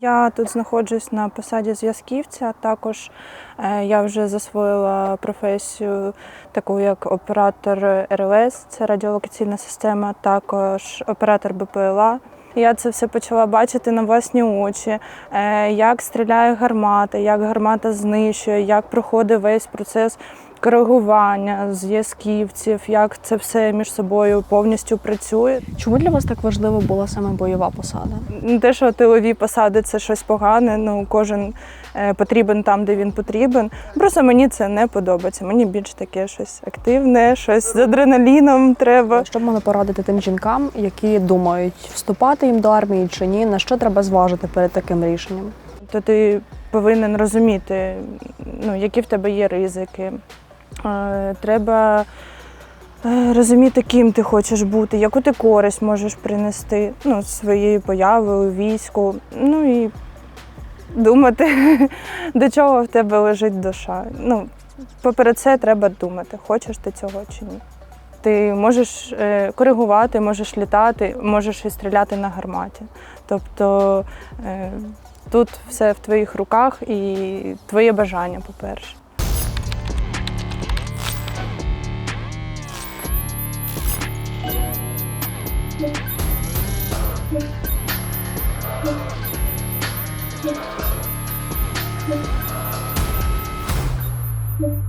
Я тут знаходжусь на посаді зв'язківця. Також е, я вже засвоїла професію таку як оператор РЛС, це радіолокаційна система, також оператор БПЛА. Я це все почала бачити на власні очі, е, як стріляє гармата, як гармата знищує, як проходить весь процес коригування зв'язківців, як це все між собою повністю працює. Чому для вас так важлива була саме бойова посада? Не те, що тилові посади це щось погане. Ну кожен е, потрібен там, де він потрібен. Просто мені це не подобається. Мені більш таке щось активне, щось з адреналіном треба. Що б могли порадити тим жінкам, які думають, вступати їм до армії чи ні? На що треба зважити перед таким рішенням? То ти повинен розуміти, ну які в тебе є ризики. Треба е, розуміти, ким ти хочеш бути, яку ти користь можеш принести ну, своєю появою війську. Ну і думати, до чого в тебе лежить душа. Ну, поперед це треба думати, хочеш ти цього чи ні. Ти можеш е, коригувати, можеш літати, можеш і стріляти на гарматі. Тобто е, тут все в твоїх руках і твоє бажання, по-перше. Thank you.